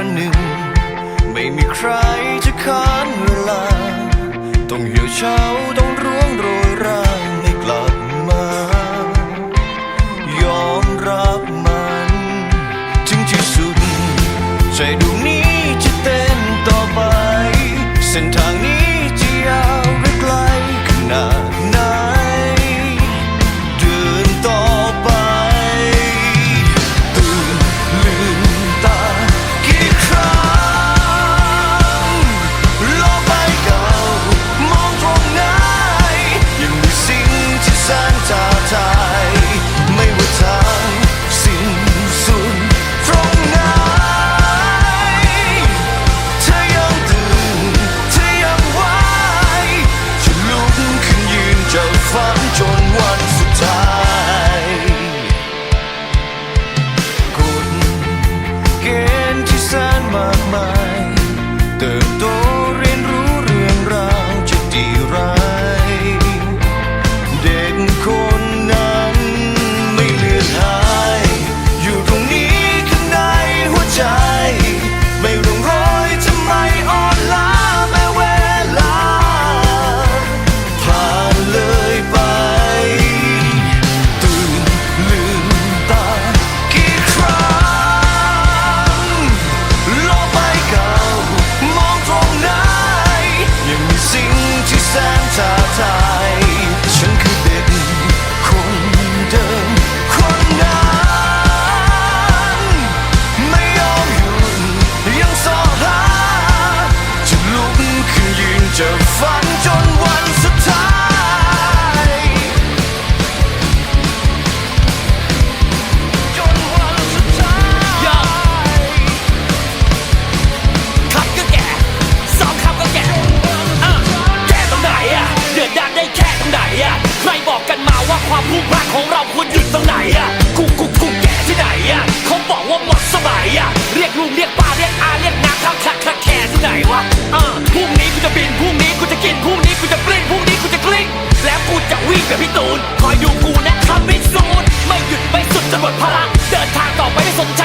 ไมีใครจะค้านเวลา ต้องเหี่ยวเฉาต้องร่วงโรยร่างไม่กลับมา ยอมรับมันถึงที่สุด ใจดวงนี้จะเต้นต่อไป เส้นทาง ฝันจนวันสุดท้ายกฎเกณฑ์ที่แสนมากมาย จะฝันจนวันสุดท้าย จนวันสุดท้ายคำก็แก่สองคำก็แก่เออแก่ตรงไหนอะเดือดดานได้แค่ตรงไหนอะใครบอกกันมาว่าความพุ่งพลาดของเราควรหยุดตรงไหนอะกูกูกูแก่ที่ไหนอะเขาบอกว่าหมดสมัยอะเรียกลุงเรียกป้าเรียกอาเรียกน้าทักทักทักแค่ที่ไหนวะ กับพี่ตูน คอยดูกูนะทำไม่สูญไม่หยุดไม่สุดจนหมดพลัง เดินทางต่อไปไม่สนใจ